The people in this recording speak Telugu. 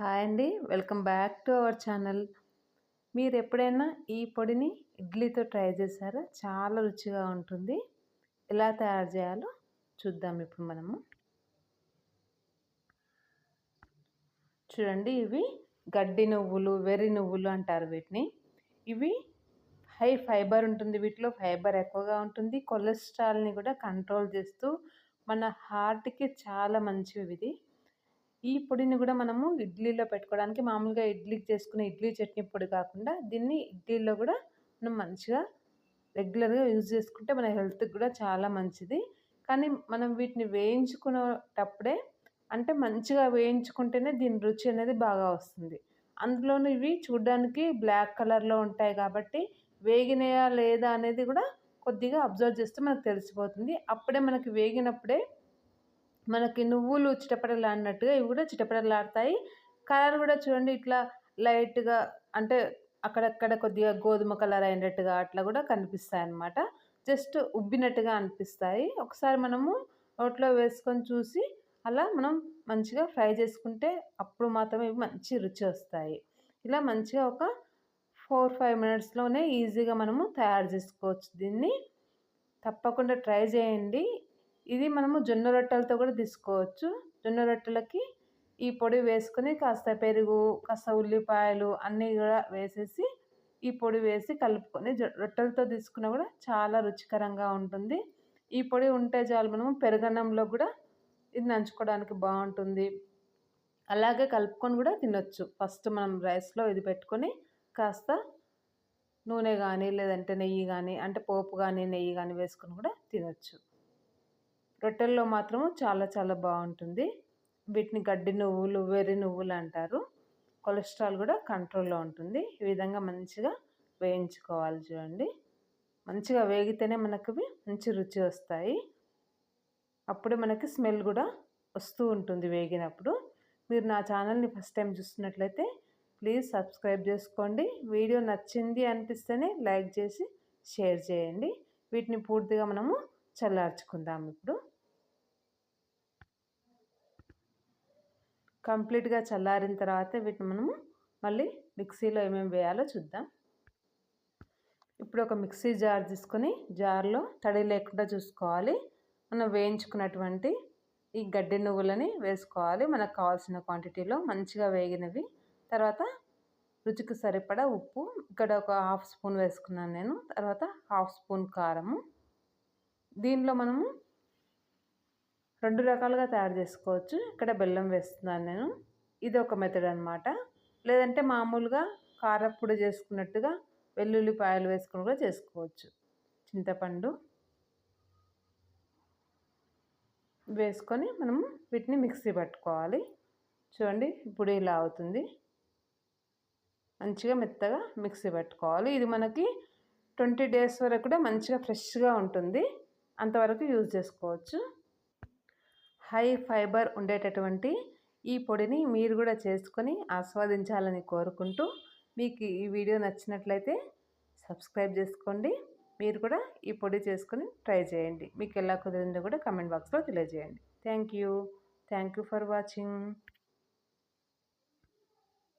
హాయ్ అండి. Welcome back to our channel. మీరు ఎప్పుడైనా ఈ పొడిని ఇడ్లీతో ట్రై చేశారా? చాలా రుచిగా ఉంటుంది. ఎలా తయారు చేయాలో చూద్దాం ఇప్పుడు మనము. చూడండి ఇవి గడ్డి నువ్వులు వెర్రి నువ్వులు అంటారు వీటిని. ఇవి హై ఫైబర్ ఉంటుంది వీటిలో. ఫైబర్ ఎక్కువగా ఉంటుంది. కొలెస్ట్రాల్ని కూడా కంట్రోల్ చేస్తూ మన హార్ట్కి చాలా మంచివి ఇది ఈ పొడిని కూడా మనము ఇడ్లీలో పెట్టుకోవడానికి మామూలుగా ఇడ్లీకి చేసుకునే ఇడ్లీ చట్నీ పొడి కాకుండా దీన్ని ఇడ్లీలో కూడా మనం మంచిగా రెగ్యులర్గా యూజ్ చేసుకుంటే మన హెల్త్కి కూడా చాలా మంచిది. కానీ మనం వీటిని వేయించుకునేటప్పుడే అంటే మంచిగా వేయించుకుంటేనే దీని రుచి అనేది బాగా వస్తుంది. అందులోనూ ఇవి చూడడానికి బ్లాక్ కలర్లో ఉంటాయి కాబట్టి వేగినాయా లేదా అనేది కూడా కొద్దిగా అబ్జర్వ్ చేస్తే మనకు తెలిసిపోతుంది. అప్పుడే మనకి వేగినప్పుడే మనకి నువ్వులు చిటపటలాడినట్టుగా ఇవి కూడా చిటపటలాడతాయి కలర్ కూడా చూడండి ఇట్లా లైట్గా అంటే అక్కడక్కడ కొద్దిగా గోధుమ కలర్ అయినట్టుగా అట్లా కూడా కనిపిస్తాయి అన్నమాట. జస్ట్ ఉబ్బినట్టుగా అనిపిస్తాయి. ఒకసారి మనము నోట్లో వేసుకొని చూసి అలా మనం మంచిగా ఫ్రై చేసుకుంటే అప్పుడు మాత్రమే ఇవి మంచి రుచి వస్తాయి. ఇలా మంచిగా ఒక ఫోర్ ఫైవ్ మినిట్స్లోనే ఈజీగా మనము తయారు చేసుకోవచ్చు దీన్ని. తప్పకుండా ట్రై చేయండి. ఇది మనము జొన్న రొట్టెలతో కూడా తీసుకోవచ్చు. జొన్న రొట్టెలకి ఈ పొడి వేసుకొని కాస్త పెరుగు కాస్త ఉల్లిపాయలు అన్నీ కూడా వేసేసి ఈ పొడి వేసి కలుపుకొని రొట్టెలతో తీసుకున్నా కూడా చాలా రుచికరంగా ఉంటుంది. ఈ పొడి ఉంటే చాలు మనము పెరుగన్నంలో కూడా ఇది నంచుకోవడానికి బాగుంటుంది. అలాగే కలుపుకొని కూడా తినొచ్చు. ఫస్ట్ మనం రైస్లో ఇది పెట్టుకొని కాస్త నూనె కానీ లేదంటే నెయ్యి కానీ అంటే పోపు కానీ నెయ్యి కానీ వేసుకొని కూడా తినొచ్చు. రొట్టెల్లో మాత్రం చాలా చాలా బాగుంటుంది. వీటిని గడ్డి నువ్వులు వెర్రి నువ్వులు అంటారు. కొలెస్ట్రాల్ కూడా కంట్రోల్లో ఉంటుంది. ఈ విధంగా మంచిగా వేయించుకోవాలి చూడండి. మంచిగా వేగితేనే మనకు మంచి రుచి వస్తాయి. అప్పుడే మనకి స్మెల్ కూడా వస్తూ ఉంటుంది వేగినప్పుడు. మీరు నా ఛానల్ని ఫస్ట్ టైం చూస్తున్నట్లయితే ప్లీజ్ సబ్స్క్రైబ్ చేసుకోండి. వీడియో నచ్చింది అనిపిస్తేనే లైక్ చేసి షేర్ చేయండి. వీటిని పూర్తిగా మనము చల్లార్చుకుందాం ఇప్పుడు. కంప్లీట్గా చల్లారిన తర్వాత వీటిని మనము మళ్ళీ మిక్సీలో ఏమేమి వేయాలో చూద్దాం. ఇప్పుడు ఒక మిక్సీ జార్ తీసుకొని జార్లో తడి లేకుండా చూసుకోవాలి. మనం వేయించుకున్నటువంటి ఈ గడ్డి నువ్వులని వేసుకోవాలి. మనకు కావాల్సిన క్వాంటిటీలో మంచిగా వేగినవి. తర్వాత రుచికి సరిపడా ఉప్పు. ఇక్కడ ఒక హాఫ్ స్పూన్ వేసుకున్నాను నేను. తర్వాత హాఫ్ స్పూన్ కారము. దీనిలో మనము రెండు రకాలుగా తయారు చేసుకోవచ్చు. ఇక్కడ బెల్లం వేస్తున్నాను నేను. ఇది ఒక మెథడ్ అనమాట లేదంటే మామూలుగా కారప్పుడు చేసుకున్నట్టుగా వెల్లుల్లిపాయలు వేసుకుని కూడా చేసుకోవచ్చు. చింతపండు వేసుకొని మనము వీటిని మిక్సీ పట్టుకోవాలి. చూడండి ఇప్పుడు ఇలా అవుతుంది. మంచిగా మెత్తగా మిక్సీ పెట్టుకోవాలి. ఇది మనకి ట్వంటీ డేస్ వరకు కూడా మంచిగా ఫ్రెష్గా ఉంటుంది. అంతవరకు యూజ్ చేసుకోవచ్చు. హై ఫైబర్ ఉండేటటువంటి ఈ పొడిని మీరు కూడా చేసుకొని ఆస్వాదించాలని కోరుకుంటూ మీకు ఈ వీడియో నచ్చినట్లయితే సబ్స్క్రైబ్ చేసుకోండి. మీరు కూడా ఈ పొడి చేసుకొని ట్రై చేయండి. మీకు ఎలా కుదిరిందో కూడా కమెంట్ బాక్స్లో తెలియజేయండి. Thank you. Thank you for watching.